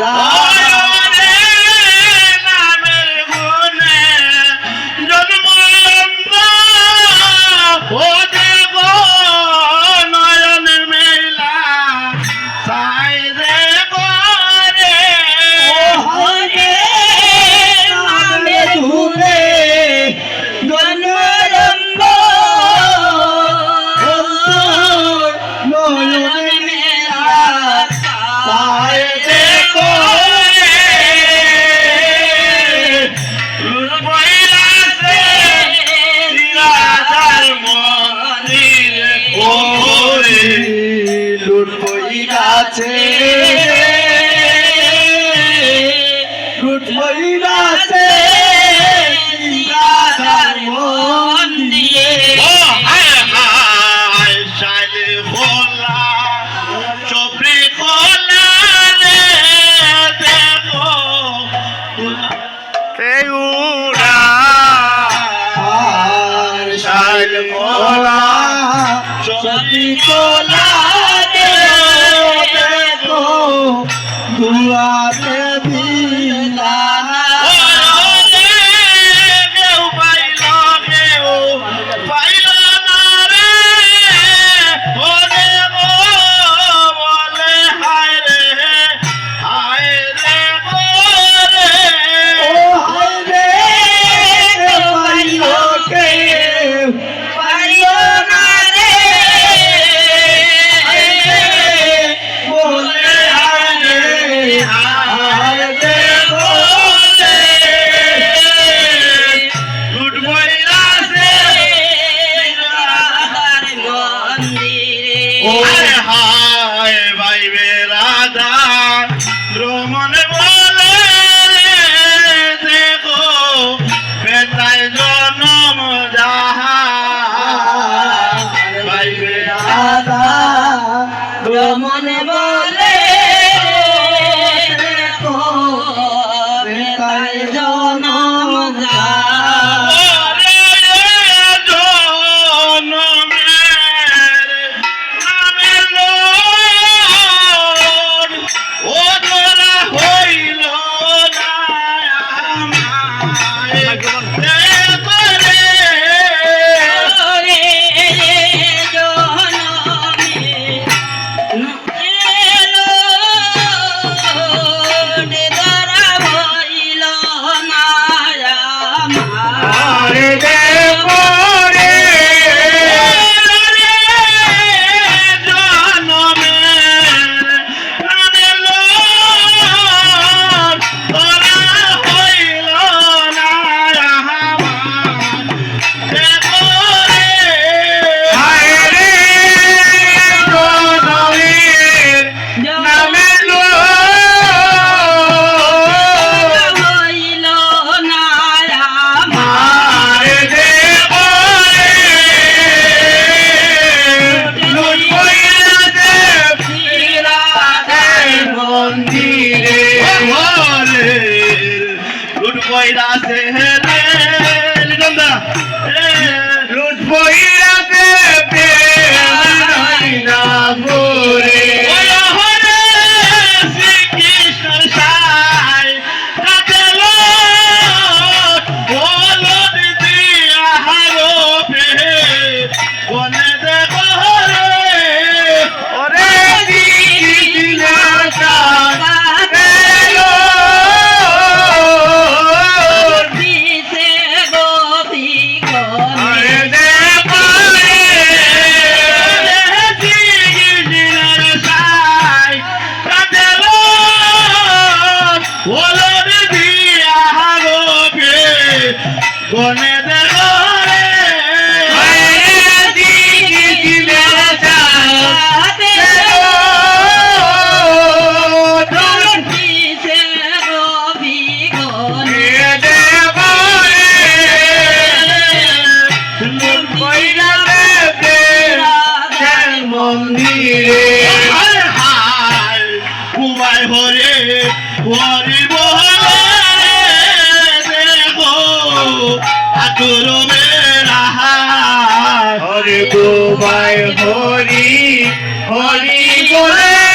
Ram Yeah. মনে বলে তাই যাও Lagoa. মন্দিরে। হায় হায় কুমার হরে হরি বহরে দেখো আতুর হরি। হরি বলে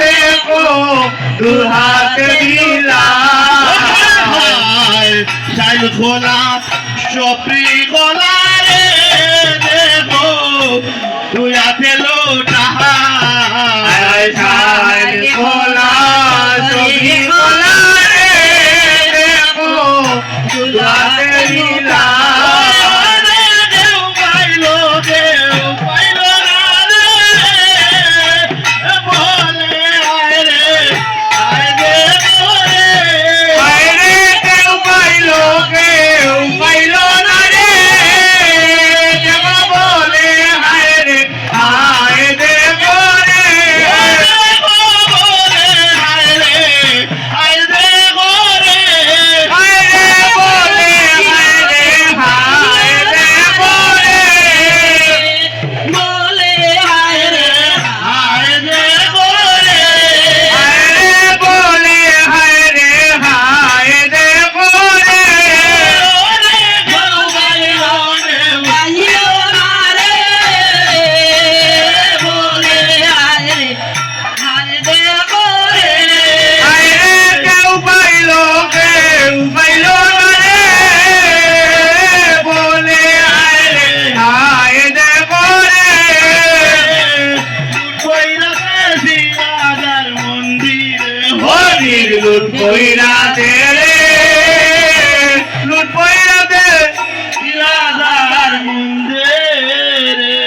দেখো দুহাত দিলাই শাল খোলা চপড়ি খোলা রে দেখো তুই আতে লোটা শাল খোলা